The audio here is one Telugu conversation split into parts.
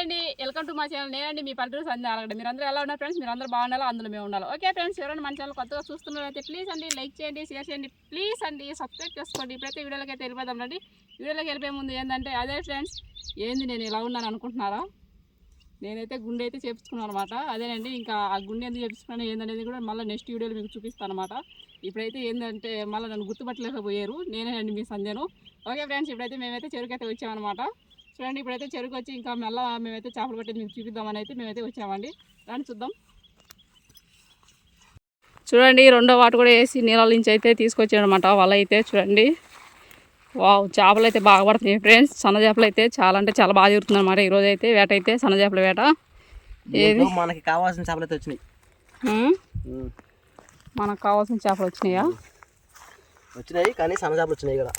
అండి. వెల్కమ్ టు మా ఛానల్ నేనండి మీ పల్లెటూరు సంధ్య అలగడ మీరు అందరూ ఎలా ఉన్నారు ఫ్రెండ్స్ మీరు అందరూ బాగుండాలో అందులో మేము ఉండాలి. ఓకే ఫ్రెండ్స్ ఎవరైనా మన ఛానల్ కొత్తగా చూస్తున్నారైతే ప్లీజ్ అండి లైక్ చేయండి షేర్ చేయండి. ప్లీజ్ అండి సబ్స్క్రైబ్ చేసుకోండి. ఇప్పుడైతే వీడియోలోకి అయితే వెళ్ళిపోదాం రండి. వీడియోలోకి వెళ్ళిపోయే ముందు ఏంటంటే అదే ఫ్రెండ్స్ ఏంది నేను ఇలా ఉన్నాను అనుకుంటున్నారా? నేనైతే గుండె అయితే చేపించుకున్నాను అనమాట అదేనండి ఇంకా ఆ గుండె ఎందుకు చేపించుకున్నాను ఏందనేది కూడా మళ్ళీ నెక్స్ట్ వీడియోలో మీకు చూపిస్తాను అనమాట ఇప్పుడైతే ఏంటంటే మళ్ళీ నన్ను గుర్తుపట్టలేకపోయారు. నేనేనండి మీ సంధ్యను. ఓకే ఫ్రెండ్స్ ఇప్పుడైతే మేమైతే చెరుకు అయితే వచ్చామన్నమాట. చూడండి ఇప్పుడైతే చెరుకు వచ్చి ఇంకా మెల్ల మేమైతే చేపలు పట్టేది మీకు చూపిద్దామని అయితే మేమైతే వచ్చామండి. రాని చూద్దాం. చూడండి రెండో వాటి కూడా వేసి నీళ్ళ నుంచి అయితే తీసుకొచ్చాడు అనమాట వల అయితే చూడండి. వావ్ చేపలు అయితే బాగా పడుతున్నాయి ఫ్రెండ్స్. సన్న చేపలు అయితే చాలా అంటే చాలా బాగా జరుగుతుంది అనమాట ఈరోజు అయితే వేట అయితే సన్న చేపల వేట. ఏది? మనకి కావాల్సిన చేపలు అయితే వచ్చినాయి. మనకు కావాల్సిన చేపలు వచ్చినాయా? వచ్చినాయి కానీ సన్న చేపలు వచ్చినాయి ఇక్కడ.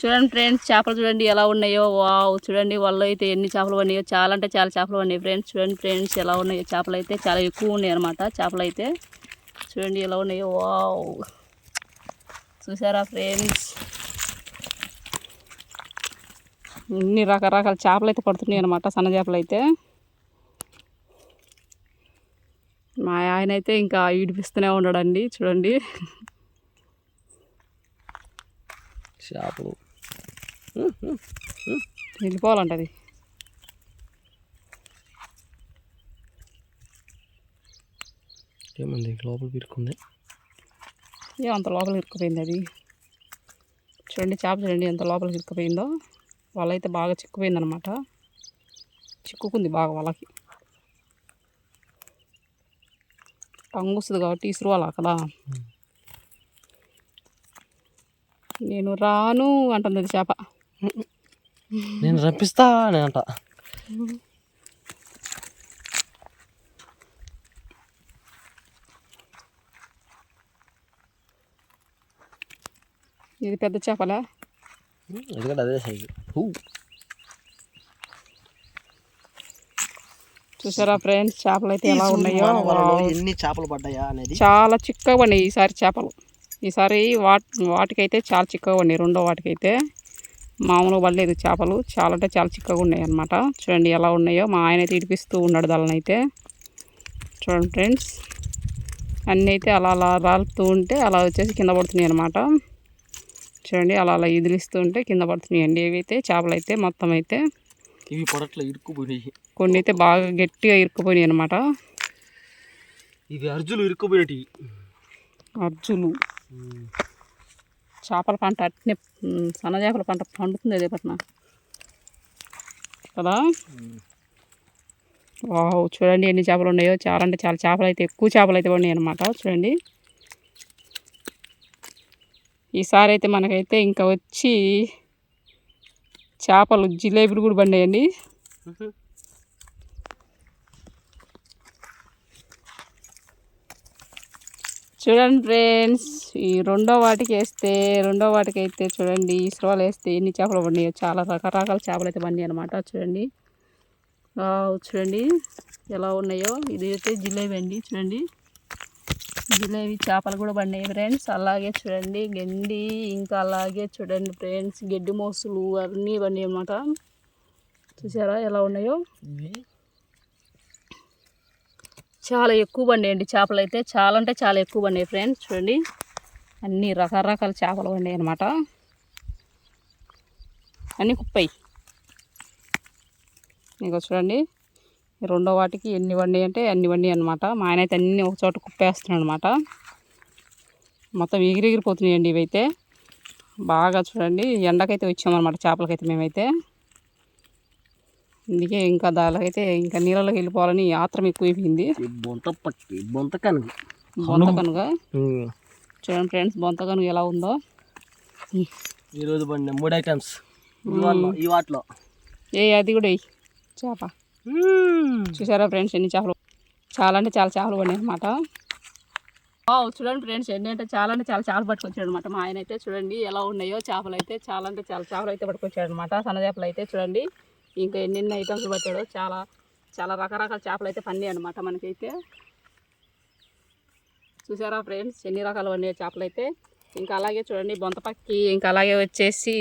చూడండి ఫ్రెండ్స్ చేపలు చూడండి ఎలా ఉన్నాయో. వావ్ చూడండి వాళ్ళు అయితే ఎన్ని చేపలు పడినాయో. చాలా అంటే చాలా చేపలు పడినాయి ఫ్రెండ్స్. చూడండి ఫ్రెండ్స్ ఎలా ఉన్నాయో. చేపలు అయితే చాలా ఎక్కువ ఉన్నాయి అనమాట చేపలు అయితే చూడండి ఎలా ఉన్నాయో. వావ్. చూసారా ఫ్రెండ్స్? ఇన్ని రకరకాల చేపలు అయితే పడుతున్నాయి అనమాట సన్న చేపలు అయితే. మా ఆయన అయితే ఇంకా ఈడిపిస్తూనే ఉన్నాడండి చూడండి. చేపలు. వెళ్ళిపోవాలంటది. ఏమంది లోపల పిరుకుంది ఏ అంత లోపలికి ఇరుక్కుపోయింది అది. చూడండి చేప చూడండి ఎంత లోపలికి ఇరుక్కుపోయిందో వాళ్ళైతే బాగా చిక్కుపోయింది అనమాట చిక్కుకుంది బాగా వాళ్ళకి. టంగుస్తుంది కాబట్టి ఇసురువాలా కదా. నేను రాను అంటుంది అది చేప. నేను రప్పిస్తా అని అంట. ఇది పెద్ద చేపలా? ఎందుకంటే అదే సైజు చూసారా ఫ్రెండ్స్ చేపలు అయితే ఎలా ఉన్నాయో. ఎన్ని చేపలు పడ్డాయా అనేది. చాలా చిక్కగా ఉన్నాయి ఈసారి చేపలు. ఈసారి వాట్ వాటికైతే చాలా చిక్కగా ఉన్నాయి. రెండో వాటికైతే మామూలుగా పడలేదు చేపలు. చాలా అంటే చాలా చిక్కగా ఉన్నాయి అన్నమాట. చూడండి ఎలా ఉన్నాయో. మా ఆయన అయితే ఇడిపిస్తూ ఉన్నాడు దానినైతే చూడండి ఫ్రెండ్స్. అన్నీ అయితే అలా అలా రాలుతూ ఉంటే అలా వచ్చేసి కింద పడుతున్నాయి అన్నమాట. చూడండి అలా అలా ఇదిలిస్తూ ఉంటే కింద పడుతున్నాయండి ఇవి అయితే చేపలు అయితే మొత్తం అయితే. ఇవి పొడట్లో ఇరుక్కుపోయినాయి. కొన్ని అయితే బాగా గట్టిగా ఇరుక్కుపోయినాయి అన్నమాట. ఇవి అర్జులు ఇరుక్కుపోయినవి అర్జులు. చేపల పంట అట్నే సన్నజాపల సన్న చేపల పంట పండుతుంది అదే పట్న. కదా? వావ్ చూడండి ఎన్ని చేపలు ఉన్నాయో. చాలా అంటే చాలా చేపలు అయితే ఎక్కువ చేపలు అయితే ఉన్నాయి అనమాట చూడండి. ఈసారి అయితే మనకైతే ఇంకా వచ్చి చేపలు జిలేబీలు కూడా పండాయండి. చూడండి ఫ్రెండ్స్ ఈ రెండో వాటికి వేస్తే రెండో వాటికి అయితే చూడండి ఇసురవాలు వేస్తే ఎన్ని చేపలు పడినాయో చాలా రకరకాల చేపలు అయితే పడినాయి అనమాట చూడండి. చూడండి ఎలా ఉన్నాయో. ఇది అయితే జిలేబీ అండి చూడండి. జిలేబీ చేపలు కూడా పడినాయి ఫ్రెండ్స్ అలాగే చూడండి గండి ఇంకా అలాగే చూడండి ఫ్రెండ్స్ గడ్డి మోసులు అన్నీ పడినాయి అనమాట చూసారా ఎలా ఉన్నాయో? చాలా ఎక్కువ పండేయండి చేపలు అయితే. చాలా అంటే చాలా ఎక్కువ పండాయి ఫ్రెండ్స్. చూడండి. అన్ని రకరకాల చేపలు పండాయి అనమాట అన్నీ కుప్పాయి. ఇంకా చూడండి. రెండో వాటికి ఎన్ని వండి అంటే అన్ని వండి అనమాట మా ఆయన అయితే అన్ని ఒక చోట కుప్పేస్తున్నాడు అనమాట మొత్తం ఎగిరెగిరిపోతున్నాయండి ఇవైతే. బాగా చూడండి. ఎండకైతే వచ్చామన్నమాట చేపలకైతే మేమైతే. అందుకే ఇంకా దానికైతే ఇంకా నీళ్ళలోకి వెళ్ళిపోవాలని ఆత్రం ఎక్కువైపోయింది. బొంత పట్టి బొంత కనుక బొంత కనుక చూడండి ఫ్రెండ్స్ బొంత కనుక ఎలా ఉందో. ఈరోజు మూడు ఐటమ్స్. ఈ వాటిలో ఏ అది కూడా వెయ్యి చేప. చూసారా ఫ్రెండ్స్ ఎన్ని చేపలు? చాలా అంటే చాలా చేపలు పడినాయి అనమాట చూడండి ఫ్రెండ్స్ ఎన్ని అంటే చాలా అంటే చాలా చేపలు పట్టుకొచ్చాడు అనమాట మా ఆయన అయితే చూడండి ఎలా ఉన్నాయో చేపలు అయితే చాలా అంటే చాలా చేపలు అయితే పట్టుకొచ్చాడు అనమాట సన్న చేపలు అయితే చూడండి. ఇంకా ఎన్నెన్ని ఐటమ్స్ పట్టాడో చాలా చాలా రకరకాల చేపలు అయితే పండి అనమాట మనకైతే. చూసారా ఫ్రెండ్స్ ఎన్ని రకాలు ఉన్నాయి చేపలు అయితే. ఇంకా అలాగే చూడండి బొంతపక్కి ఇంకా అలాగే వచ్చేసి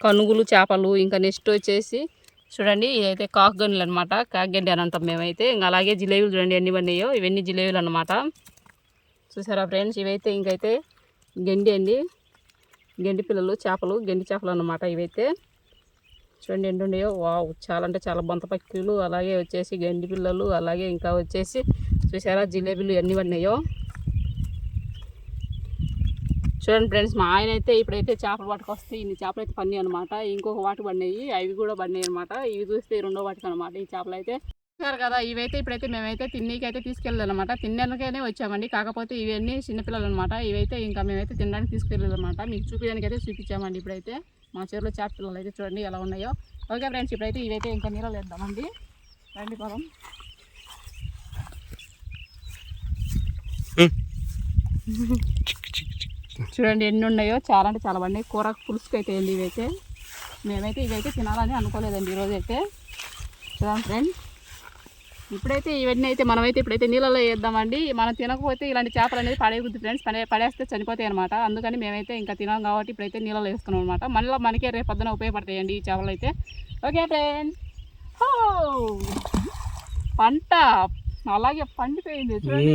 కనుగులు చేపలు ఇంకా నెక్స్ట్ వచ్చేసి చూడండి ఇదైతే కాక్ అనమాట కాక్గండి అని అంటాం మేమైతే. ఇంకా అలాగే జిలేబీలు చూడండి ఎన్ని పడినాయో ఇవన్నీ జిలేబీలు అనమాట చూసారా ఫ్రెండ్స్ ఇవైతే ఇంకైతే గెండి అండి. గండి పిల్లలు చేపలు గెండి చేపలు అనమాట ఇవైతే. చూడండి ఎన్ని ఉన్నాయో వావ్ చాలా అంటే చాలా బొంత పక్కీలు అలాగే వచ్చేసి గండి పిల్లలు అలాగే ఇంకా వచ్చేసి చూసారా జిలేబీలు ఎన్ని పడినాయో. చూడండి ఫ్రెండ్స్ మా ఆయన అయితే ఇప్పుడైతే చేపలు పట్టుకొస్తే ఇన్ని చేపలు అయితే పడినాయి అనమాట ఇంకొక వాటి పడినాయి అవి కూడా పడినాయి అనమాట ఇవి చూస్తే రెండో వాటికి అనమాట ఈ చేపలు అయితే. చూసారు కదా ఇవైతే ఇప్పుడైతే మేమైతే తిన్నీకి అయితే తీసుకెళ్ళాలి అనమాట తినడానికైనా వచ్చామండి కాకపోతే ఇవన్నీ చిన్నపిల్లలు అనమాట ఇవైతే ఇంకా మేమైతే తినడానికి తీసుకెళ్ళాలి అనమాట మీకు చూపించడానికి అయితే చూపించామండి ఇప్పుడైతే. మా చెరువులో చేప పిల్లలు అయితే చూడండి ఎలా ఉన్నాయో. ఓకే ఫ్రెండ్స్ ఇప్పుడైతే ఇవైతే ఇంకా నీళ్ళు వేద్దామండి. రండి పొలం చూడండి ఎన్ని ఉన్నాయో చాలా అంటే చాలా పడినాయి కూర పులుసుకి అయితే అండి ఇవైతే. మేమైతే ఇవైతే తినాలని అనుకోలేదండి ఈరోజు అయితే చూడండి ఫ్రెండ్ ఇప్పుడైతే ఇవన్నీ అయితే మనమైతే ఇప్పుడైతే నీళ్ళలో వేద్దామండి. మనం తినకపోతే ఇలాంటి చేపలు అనేది పడేయకూడదు ఫ్రెండ్స్ పడే పడేస్తే చనిపోతాయి అనమాట అందుకని మేమైతే ఇంకా తినాం కాబట్టి ఇప్పుడైతే నీళ్ళలో వేస్తున్నాం అనమాట మళ్ళీ మనకే రేపు పొద్దున ఉపయోగపడతాయండి ఈ చేపలు అయితే. ఓకే ఫ్రెండ్ హో! పంట! అలాగే పండిపోయింది. చూడండి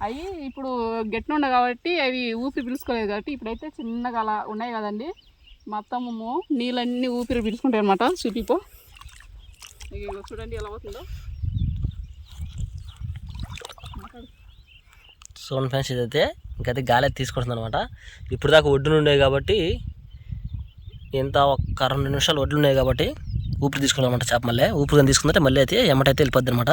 అవి ఇప్పుడు గట్టినుండ కాబట్టి అవి ఊపిరి పీల్చుకోలేదు కాబట్టి ఇప్పుడైతే చిన్నగా అలా ఉన్నాయి కదండి. మొత్తము నీళ్ళన్నీ ఊపిరి పీల్చుకుంటాయి అనమాట చూపిపో. ఇగో చూడండి ఎలా అవుతుందో. సోన్ ఫ్యాన్స్ ఇదైతే ఇంకైతే గాలి అయితే తీసుకొస్తుంది అనమాట ఇప్పుడు దాకా ఒడ్డున ఉండేవి కాబట్టి ఇంత ఒక్క రెండు నిమిషాలు ఒడ్లు ఉన్నాయి కాబట్టి ఊపిరి తీసుకున్నామంట చేప మళ్ళీ. ఊపిరి కానీ తీసుకుందంటే మళ్ళీ అయితే ఎమ్మటైతే వెళ్ళిపోద్ది అనమాట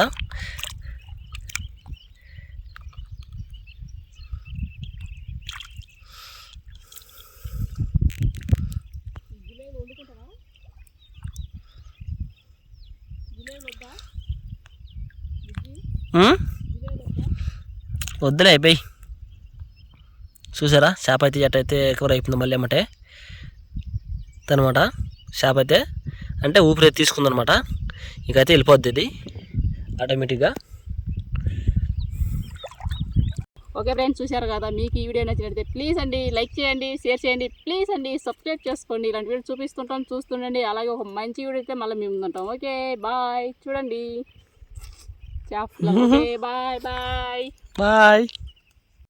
వద్దులే అయిపోయి చూసారా? చేప అయితే జట్ అయితే కవర్ అయిపోయింది మళ్ళీ ఏమంటే అనమాట చేప అయితే అంటే ఊపిరి అయితే తీసుకుందనమాట ఇంకైతే వెళ్ళిపోద్ది ఇది ఆటోమేటిక్గా ఓకే ఫ్రెండ్స్ చూశారు కదా? మీకు ఈ వీడియో నచ్చినట్లయితే ప్లీజ్ అండి లైక్ చేయండి షేర్ చేయండి ప్లీజ్ అండి సబ్స్క్రైబ్ చేసుకోండి. ఇలాంటి వీడియో చూపిస్తుంటాం చూస్తుండండి. అలాగే ఒక మంచి వీడియో అయితే మళ్ళీ మేము ఉంటాం. ఓకే బాయ్ చూడండి. చేపలు ఓకే బాయ్ బాయ్ బాయ్